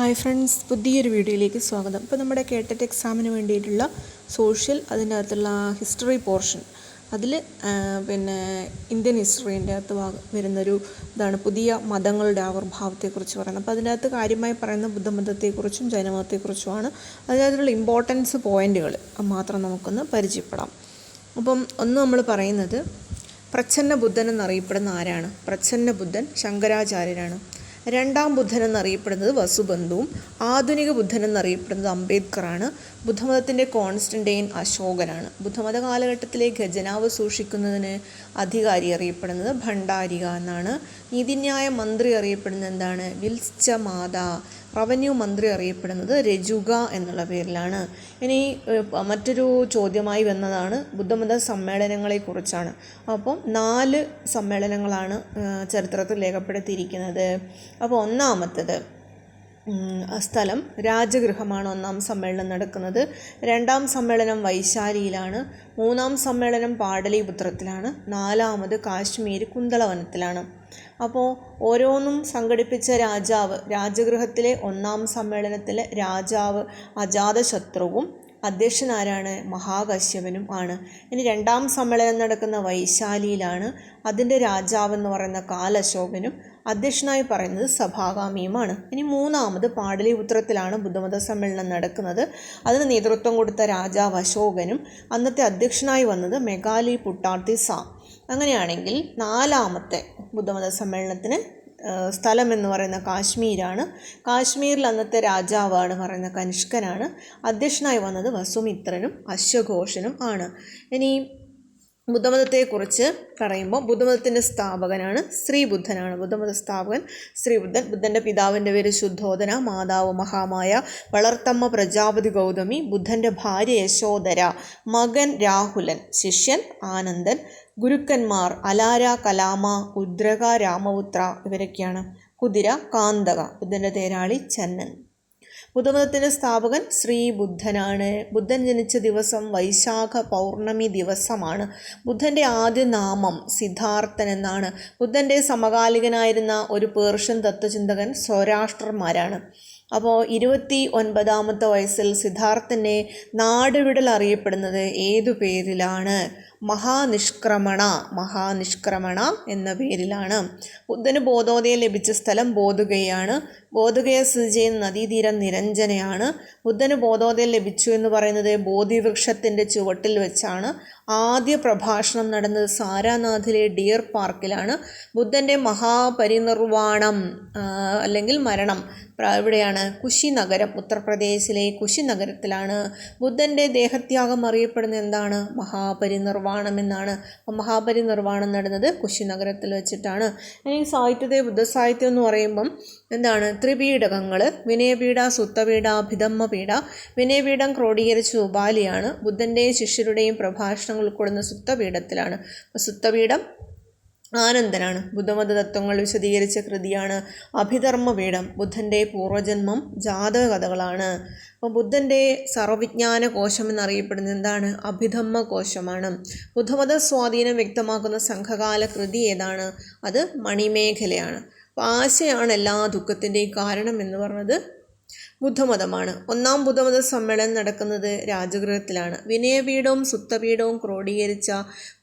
Hi friends പുതിയൊരു വീഡിയോയിലേക്ക് സ്വാഗതം. ഇപ്പോൾ നമ്മുടെ കേട്ടറ്റ് എക്സാമിന് വേണ്ടിയിട്ടുള്ള സോഷ്യൽ അതിന്റെ അകത്തുള്ള ഹിസ്റ്ററി പോർഷൻ അതിൽ പിന്നെ ഇന്ത്യൻ ഹിസ്റ്ററീന്റെ അകത്ത് വരുന്നൊരു ഇതാണ് പുതിയ മതങ്ങളുടെ ആവിർഭാവത്തെക്കുറിച്ച് പറയുന്നത്. അപ്പോൾ അതിന്റെ അകത്ത് കാര്യമായി പറയുന്ന ബുദ്ധമതത്തെക്കുറിച്ചും ജൈനമതത്തെക്കുറിച്ചുമാണ്. അതിനകത്തുള്ള ഇമ്പോർട്ടൻസ് പോയിന്റുകൾ മാത്രം നമുക്കൊന്ന് പരിചയപ്പെടാം. അപ്പം ഒന്ന് നമ്മൾ പറയുന്നത് പ്രച്ഛന്ന ബുദ്ധൻ എന്നറിയപ്പെടുന്ന ആരാണ്? പ്രച്ഛന്ന ബുദ്ധൻ ശങ്കരാചാര്യരാണ്. രണ്ടാം ബുദ്ധൻ എന്നറിയപ്പെടുന്നത് വസുബന്ധുവും ആധുനിക ബുദ്ധൻ എന്നറിയപ്പെടുന്നത് അംബേദ്കറാണ്. ബുദ്ധമതത്തിന്റെ കോൺസ്റ്റന്റൈൻ അശോകനാണ്. ബുദ്ധമത കാലഘട്ടത്തിലെ ഖജനാവ് സൂക്ഷിക്കുന്നതിന് അധികാരി അറിയപ്പെടുന്നത് ഭണ്ഡാരിക എന്നാണ്. നീതിന്യായ മന്ത്രി അറിയപ്പെടുന്നത് എന്താണ്? വിൽസ്ച മാത റവന്യൂ മന്ത്രി അറിയപ്പെടുന്നത് രജുഗ എന്നുള്ള പേരിലാണ്. ഇനി മറ്റൊരു ചോദ്യമായി വന്നതാണ് ബുദ്ധമത സമ്മേളനങ്ങളെക്കുറിച്ചാണ് അപ്പം നാല് സമ്മേളനങ്ങളാണ് ചരിത്രത്തിൽ രേഖപ്പെടുത്തിയിരിക്കുന്നത്. അപ്പോൾ ഒന്നാമത്തത് സ്ഥലം രാജഗൃഹമാണ് ഒന്നാം സമ്മേളനം നടക്കുന്നത്. രണ്ടാം സമ്മേളനം വൈശാലിയിലാണ്. മൂന്നാം സമ്മേളനം പാടലിപുത്രത്തിലാണ്. നാലാമത് കാശ്മീർ കുന്തളവനത്തിലാണ്. അപ്പോൾ ഓരോന്നും സംഘടിപ്പിച്ച രാജാവ് രാജഗൃഹത്തിലെ ഒന്നാം സമ്മേളനത്തിലെ രാജാവ് അജാതശത്രുവും അധ്യക്ഷനാരാണ് മഹാകശ്യപനും ആണ്. ഇനി രണ്ടാം സമ്മേളനം നടക്കുന്ന വൈശാലിയിലാണ് അതിന്റെ രാജാവെന്ന് പറയുന്ന കാലശോകനും അധ്യക്ഷനായി പറയുന്നത് സഭാഗാമിയുമാണ് ഇനി മൂന്നാമത് പാടലിപുത്രത്തിലാണ് ബുദ്ധമത സമ്മേളനം നടക്കുന്നത്. അതിന് നേതൃത്വം കൊടുത്ത രാജാവ് അശോകനും അന്നത്തെ അധ്യക്ഷനായി വന്നത് മെഗാലി പുട്ടാർത്തി സാ. അങ്ങനെയാണെങ്കിൽ നാലാമത്തെ ബുദ്ധമത സമ്മേളനത്തിന് സ്ഥലം എന്ന് പറയുന്ന കാശ്മീരാണ്. കാശ്മീരിൽ അന്നത്തെ രാജാവാണ് പറയുന്ന കനിഷ്കനാണ്. അധ്യക്ഷനായി വന്നത് വസുമിത്രനും അശ്വഘോഷനും ആണ്. ഇനി ബുദ്ധമതത്തെക്കുറിച്ച് പറയുമ്പോൾ ബുദ്ധമതത്തിന്റെ സ്ഥാപകനാണ് ശ്രീബുദ്ധനാണ്. ബുദ്ധമത സ്ഥാപകൻ ശ്രീബുദ്ധൻ. ബുദ്ധന്റെ പിതാവിന്റെ പേര് ശുദ്ധോദന മാതാവ് മഹാമായ വളർത്തമ്മ പ്രജാപതി ഗൗതമി ബുദ്ധന്റെ ഭാര്യ യശോധര മകൻ രാഹുലൻ ശിഷ്യൻ ആനന്ദൻ ഗുരുക്കന്മാർ അലാര കലാമ ഉദ്രക രാമപുത്ര ഇവരൊക്കെയാണ്. കുതിര കാന്തക ബുദ്ധന്റെ തേരാളി ചന്നൻ ബുദ്ധമതത്തിന്റെ സ്ഥാപകൻ ശ്രീ ബുദ്ധനാണ്. ബുദ്ധൻ ജനിച്ച ദിവസം വൈശാഖ പൗർണമി ദിവസമാണ്. ബുദ്ധന്റെ ആദ്യ നാമം സിദ്ധാർത്ഥൻ എന്നാണ്. ബുദ്ധന്റെ സമകാലികനായിരുന്ന ഒരു പേർഷ്യൻ തത്വചിന്തകൻ സ്വരാഷ്ട്രന്മാരാണ്. അപ്പോൾ ഇരുപത്തി ഒൻപതാമത്തെ വയസ്സിൽ സിദ്ധാർത്ഥനെ നാടുവിടൽ അറിയപ്പെടുന്നത് ഏതു പേരിലാണ്? മഹാനിഷ്ക്രമണ മഹാനിഷ്ക്രമണ എന്ന പേരിലാണ്. ബുദ്ധന് ബോധോദയം ലഭിച്ച സ്ഥലം ബോധുകയാണ്. ബോധുകയ സ്ഥിതി ചെയ്യുന്ന നദീതീരം നിരഞ്ജനയാണ്. ബുദ്ധന് ബോധോദയം ലഭിച്ചു എന്ന് പറയുന്നത് ബോധിവൃക്ഷത്തിന്റെ ചുവട്ടിൽ വെച്ചാണ്. ആദ്യ പ്രഭാഷണം നടന്നത് സാരാനാഥിലെ ഡിയർ പാർക്കിലാണ്. ബുദ്ധന്റെ മഹാപരിനിർവാണം അല്ലെങ്കിൽ മരണം ഇവിടെയാണ് കുശിനഗരം ഉത്തർപ്രദേശിലെ കുശിനഗരത്തിലാണ്. ബുദ്ധന്റെ ദേഹത്യാഗം അറിയപ്പെടുന്ന എന്താണ്? മഹാപരിനിർവാണം എന്നാണ്. മഹാപരിനിർവാണം നടന്നത് കുശിനഗരത്തിൽ വെച്ചിട്ടാണ്. ഇനി സാഹിത്യത്തെ ബുദ്ധസാഹിത്യം എന്ന് പറയുമ്പം എന്താണ്? ത്രിപീഡകങ്ങൾ വിനയപീഠ സുത്തപീഠ അഭിധമ്മ പീഠ വിനയപീഠം ക്രോഡീകരിച്ച ഉപാലിയാണ് ബുദ്ധന്റെയും ശിഷ്യരുടെയും പ്രഭാഷണങ്ങൾ ഉൾക്കൊള്ളുന്ന സുത്തപീഠത്തിലാണ് സുത്തപീഠം ആനന്ദനാണ്. ബുദ്ധമത തത്വങ്ങൾ വിശദീകരിച്ച കൃതിയാണ് അഭിധർമ്മപീഠം. ബുദ്ധന്റെ പൂർവജന്മം ജാതക കഥകളാണ് അപ്പോൾ ബുദ്ധന്റെ സർവവിജ്ഞാന കോശം എന്നറിയപ്പെടുന്നത് എന്താണ്? അഭിധമ്മ കോശമാണ് ബുദ്ധമത സ്വാധീനം വ്യക്തമാക്കുന്ന സംഘകാല കൃതി ഏതാണ്? അത് മണിമേഖലയാണ്. അപ്പോൾ ആശയാണ് എല്ലാ ദുഃഖത്തിന്റെയും കാരണം എന്ന് പറഞ്ഞത് ബുദ്ധമതമാണ്. ഒന്നാം ബുദ്ധമത സമ്മേളനം നടക്കുന്നത് രാജഗൃഹത്തിലാണ്. വിനയപീഠവും സുത്തപീഠവും ക്രോഡീകരിച്ച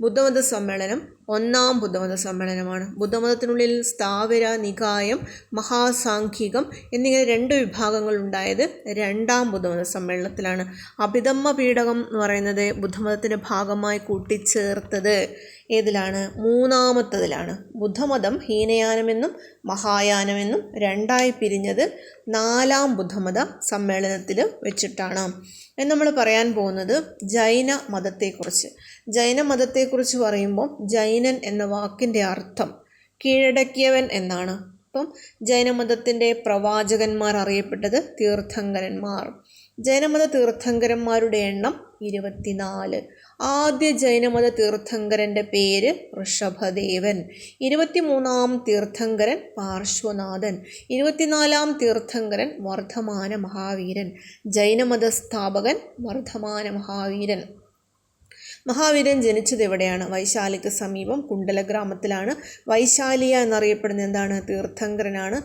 ബുദ്ധമത സമ്മേളനം ഒന്നാം ബുദ്ധമത സമ്മേളനമാണ്. ബുദ്ധമതത്തിനുള്ളിൽ സ്ഥാവര നികായം മഹാസാംഖികം എന്നിങ്ങനെ രണ്ട് വിഭാഗങ്ങൾ ഉണ്ടായത് രണ്ടാം ബുദ്ധമത സമ്മേളനത്തിലാണ്. അഭിധമ്മ പീഠകം എന്ന് പറയുന്നത് ബുദ്ധമതത്തിന്റെ ഭാഗമായി കൂട്ടിച്ചേർത്തത് ഏതിലാണ്? മൂന്നാമത്തതിലാണ്. ബുദ്ധമതം ഹീനയാനമെന്നും മഹായാനമെന്നും രണ്ടായി പിരിഞ്ഞത് നാലാം ബുദ്ധമത സമ്മേളനത്തിൽ വെച്ചിട്ടാണ്. നമ്മൾ പറയാൻ പോകുന്നത് ജൈന മതത്തെക്കുറിച്ച്. ജൈന മതത്തെക്കുറിച്ച് പറയുമ്പോൾ ജൈനൻ എന്ന വാക്കിന്റെ അർത്ഥം കീഴടക്കിയവൻ എന്നാണ്. അപ്പം ജൈനമതത്തിന്റെ പ്രവാചകന്മാർ അറിയപ്പെട്ടത് തീർത്ഥങ്കരന്മാർ. ജൈനമത തീർത്ഥങ്കരന്മാരുടെ എണ്ണം ഇരുപത്തിനാല്. ആദ്യ ജൈനമത തീർത്ഥങ്കരന്റെ പേര് ഋഷഭദേവൻ. ഇരുപത്തിമൂന്നാം തീർത്ഥങ്കരൻ പാർശ്വനാഥൻ. ഇരുപത്തിനാലാം തീർത്ഥങ്കരൻ വർദ്ധമാന മഹാവീരൻ. ജൈനമത സ്ഥാപകൻ വർദ്ധമാന മഹാവീരൻ. മഹാവീരൻ ജനിച്ചത് എവിടെയാണ്? വൈശാലിക്ക് സമീപം കുണ്ടല ഗ്രാമത്തിലാണ്. വൈശാലിയ എന്നറിയപ്പെടുന്ന എന്താണ്? തീർത്ഥങ്കരനാണ്.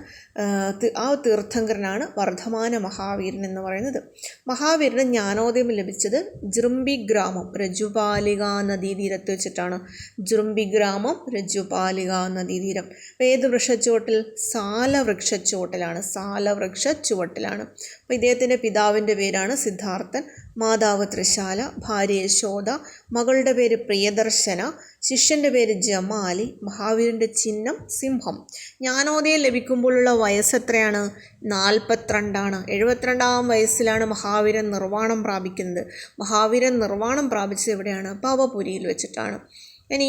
ആ, തീർത്ഥങ്കരനാണ് വർദ്ധമാന മഹാവീരൻ എന്ന് പറയുന്നത്. മഹാവീരന് ജ്ഞാനോദയം ലഭിച്ചത് ജൃംബി ഗ്രാമം രജുപാലിക നദീതീരത്ത് വെച്ചിട്ടാണ്. ജൃംബി ഗ്രാമം രജുപാലിക നദീതീരം. അപ്പോൾ ഏത് വൃക്ഷച്ചുവട്ടിൽ? സാലവൃക്ഷച്ചുവട്ടിലാണ്. സാലവൃക്ഷച്ചുവട്ടിലാണ്. അപ്പോൾ ഇദ്ദേഹത്തിന്റെ പിതാവിന്റെ പേരാണ് സിദ്ധാർത്ഥൻ. മാതാവ് ത്രിശാല ഭാര്യ യശോദ മകളുടെ പേര് പ്രിയദർശന ശിഷ്യന്റെ പേര് ജമാലി മഹാവീരന്റെ ചിഹ്നം സിംഹം. ജ്ഞാനോദയം ലഭിക്കുമ്പോഴുള്ള വയസ്സ് എത്രയാണ്? നാൽപ്പത്തിരണ്ടാണ്. എഴുപത്തിരണ്ടാം വയസ്സിലാണ് മഹാവീരൻ നിർവാണം പ്രാപിക്കുന്നത്. മഹാവീരൻ നിർവാണം പ്രാപിച്ചത് എവിടെയാണ്? പവപുരിയിൽ വെച്ചിട്ടാണ്. ഇനി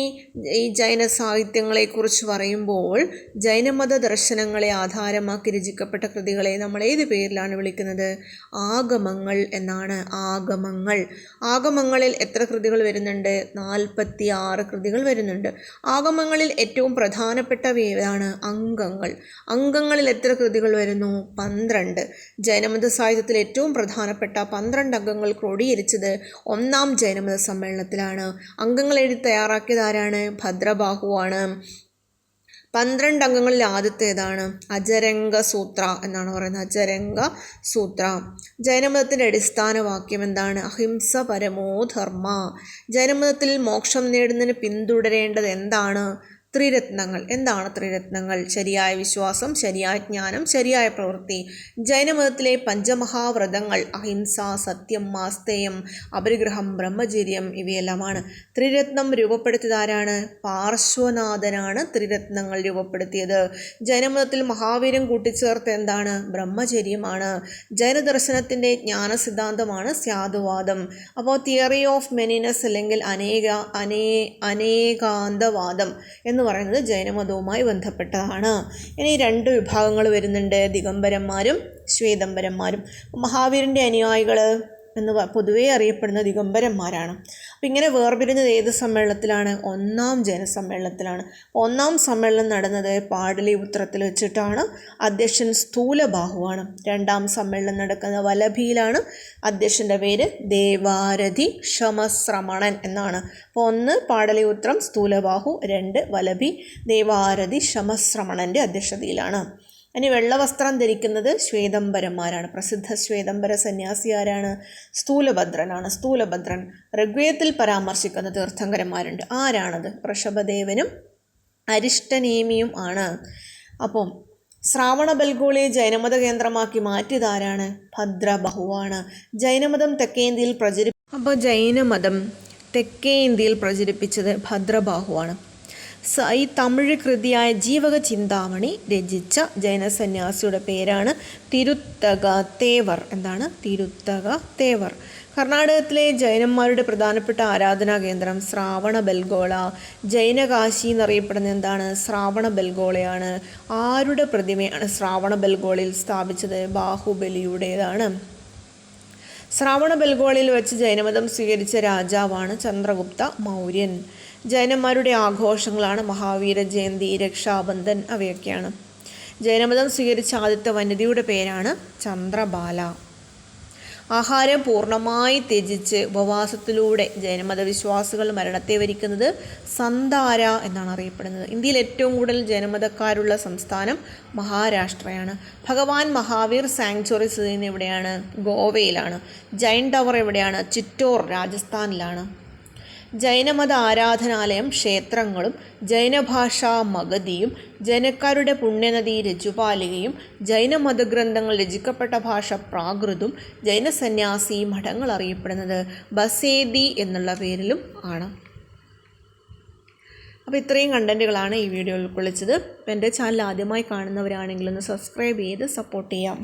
ഈ ജൈന സാഹിത്യങ്ങളെക്കുറിച്ച് പറയുമ്പോൾ ജൈനമത ദർശനങ്ങളെ ആധാരമാക്കി രചിക്കപ്പെട്ട കൃതികളെ നമ്മൾ ഏത് പേരിലാണ് വിളിക്കുന്നത്? ആഗമങ്ങൾ എന്നാണ് ആഗമങ്ങൾ. ആഗമങ്ങളിൽ എത്ര കൃതികൾ വരുന്നുണ്ട്? നാൽപ്പത്തി ആറ് കൃതികൾ വരുന്നുണ്ട്. ആഗമങ്ങളിൽ ഏറ്റവും പ്രധാനപ്പെട്ടവയാണ് അംഗങ്ങൾ. അംഗങ്ങളിൽ എത്ര കൃതികൾ വരുന്നു? പന്ത്രണ്ട്. ജൈനമത സാഹിത്യത്തിൽ ഏറ്റവും പ്രധാനപ്പെട്ട പന്ത്രണ്ട് അംഗങ്ങൾ ക്രോഡീകരിച്ചത് ഒന്നാം ജൈനമത സമ്മേളനത്തിലാണ്. അംഗങ്ങൾ എഴുതി തയ്യാറാക്കിയത് ആരാണ് ഭദ്രബാഹുവാണ്. പന്ത്രണ്ട് അംഗങ്ങളിൽ ആദ്യത്തേതാണ്. അജരംഗ സൂത്ര എന്നാണ് പറയുന്നത്. അജരംഗ സൂത്ര. ജൈനമതത്തിന്റെ അടിസ്ഥാന വാക്യം എന്താണ്? അഹിംസ പരമോ ധർമ്മ. ജൈനമതത്തിൽ മോക്ഷം നേടുന്നതിന് പിന്തുടരേണ്ടത് എന്താണ്? ത്രിരത്നങ്ങൾ. എന്താണ് ത്രിരത്നങ്ങൾ? ശരിയായ വിശ്വാസം ശരിയായ ജ്ഞാനം ശരിയായ പ്രവൃത്തി. ജൈനമതത്തിലെ പഞ്ചമഹാവ്രതങ്ങൾ അഹിംസ സത്യം മാസ്തേയം അപരിഗ്രഹം ബ്രഹ്മചര്യം ഇവയെല്ലാമാണ്. ത്രിരത്നം രൂപപ്പെടുത്തിയതാരാണ് പാർശ്വനാഥനാണ് ത്രിരത്നങ്ങൾ രൂപപ്പെടുത്തിയത്. ജൈനമതത്തിൽ മഹാവീരം കൂട്ടിച്ചേർത്ത് എന്താണ്? ബ്രഹ്മചര്യമാണ്. ജൈനദർശനത്തിന്റെ ജ്ഞാന സിദ്ധാന്തമാണ് സ്യാദുവാദം. അപ്പോൾ തിയറി ഓഫ് മെനിനസ് അല്ലെങ്കിൽ അനേക അനേ അനേകാന്തവാദം എന്ന് പറയുന്നത് ജൈനമതവുമായി ബന്ധപ്പെട്ടതാണ്. ഇനി രണ്ട് വിഭാഗങ്ങൾ വരുന്നുണ്ട്. ദിഗംബരന്മാരും ശ്വേതംബരന്മാരും മഹാവീരന്റെ അനുയായികൾ എന്ന് പൊതുവേ അറിയപ്പെടുന്ന ദിഗംബരന്മാരാണ്. അപ്പം ഇങ്ങനെ വേർപിരിഞ്ഞത് ഏത് സമ്മേളനത്തിലാണ്? ഒന്നാം ജനസമ്മേളനത്തിലാണ്. ഒന്നാം സമ്മേളനം നടന്നത് പാടലിപുത്രത്തിൽ വെച്ചിട്ടാണ്. അധ്യക്ഷൻ സ്ഥൂലബാഹുവാണ്. രണ്ടാം സമ്മേളനം നടക്കുന്നത് വലഭിയിലാണ് അധ്യക്ഷന്റെ പേര് ദേവാരഥി ക്ഷമശ്രമണൻ എന്നാണ്. അപ്പോൾ ഒന്ന് പാടലി പാടലിപുത്രം സ്ഥൂലബാഹു രണ്ട് വലഭി ദേവാരഥി ശമശ്രമണന്റെ അധ്യക്ഷതയിലാണ്. ഇനി വെള്ളവസ്ത്രം ധരിക്കുന്നത് ശ്വേതംബരന്മാരാണ്. പ്രസിദ്ധ ശ്വേതംബര സന്യാസി ആരാണ് സ്ഥൂലഭദ്രനാണ്. സ്ഥൂലഭദ്രൻ ഋഗ്വേദത്തിൽ പരാമർശിക്കുന്ന തീർത്ഥങ്കരന്മാരുണ്ട്. ആരാണത്? ഋഷഭദേവനും അരിഷ്ടനേമിയും ആണ്. അപ്പം ശ്രാവണ ബൽഗോളിയെ ജൈനമത കേന്ദ്രമാക്കി മാറ്റിയതാരാണ്? ഭദ്രബഹുവാണ്. ജൈനമതം തെക്കേ ഇന്ത്യയിൽ പ്രചരി അപ്പോൾ ജൈനമതം തെക്കേ ഇന്ത്യയിൽ പ്രചരിപ്പിച്ചത് ഭദ്രബാഹുവാണ്. ഈ തമിഴ് കൃതിയായ ജീവക ചിന്താമണി രചിച്ച ജൈനസന്യാസിയുടെ പേരാണ് തിരുത്തക തേവർ എന്താണ്? തിരുത്തക തേവർ കർണാടകത്തിലെ ജൈനന്മാരുടെ പ്രധാനപ്പെട്ട ആരാധനാ കേന്ദ്രം ശ്രാവണ ബൽഗോള. ജൈനകാശി എന്നറിയപ്പെടുന്ന എന്താണ്? ശ്രാവണ ബൽഗോളയാണ്. ആരുടെ പ്രതിമയാണ് ശ്രാവണ ബൽഗോളയിൽ സ്ഥാപിച്ചത്? ബാഹുബലിയുടേതാണ്. ശ്രാവണ ബൽഗോളയിൽ വെച്ച് ജൈനമതം സ്വീകരിച്ച രാജാവാണ് ചന്ദ്രഗുപ്ത മൗര്യൻ. ജൈനന്മാരുടെ ആഘോഷങ്ങളാണ് മഹാവീര ജയന്തി രക്ഷാബന്ധൻ അവയൊക്കെയാണ്. ജൈനമതം സ്വീകരിച്ച ആദ്യത്തെ വനിതയുടെ പേരാണ് ചന്ദ്രബാല. ആഹാരം പൂർണമായി ത്യജിച്ച് ഉപവാസത്തിലൂടെ ജൈനമത വിശ്വാസികൾ മരണത്തെ വരിക്കുന്നത് സന്താര എന്നാണ് അറിയപ്പെടുന്നത്. ഇന്ത്യയിൽ ഏറ്റവും കൂടുതൽ ജൈനമതക്കാരുള്ള സംസ്ഥാനം മഹാരാഷ്ട്രയാണ്. ഭഗവാൻ മഹാവീർ സാങ്ച്വറി സ്ഥിതി എവിടെയാണ്? ഗോവയിലാണ്. ജൈൻ ടവർ എവിടെയാണ്? ചിറ്റോർ രാജസ്ഥാനിലാണ്. ജൈനമത ആരാധനാലയം ക്ഷേത്രങ്ങളും ജൈനഭാഷാ മഗതിയും ജൈനക്കാരുടെ പുണ്യനദി രജുപാലികയും ജൈനമതഗ്രന്ഥങ്ങൾ രചിക്കപ്പെട്ട ഭാഷ പ്രാകൃതും ജൈനസന്യാസി മഠങ്ങൾ അറിയപ്പെടുന്നത് ബസേദി എന്നുള്ള പേരിലും ആണ്. അപ്പോൾ ഇത്രയും കണ്ടന്റുകളാണ് ഈ വീഡിയോയിൽ ഉൾക്കൊള്ളിച്ചത് എന്റെ ചാനൽ ആദ്യമായി കാണുന്നവരാണെങ്കിൽ ഒന്ന് സബ്സ്ക്രൈബ് ചെയ്ത് സപ്പോർട്ട് ചെയ്യാം.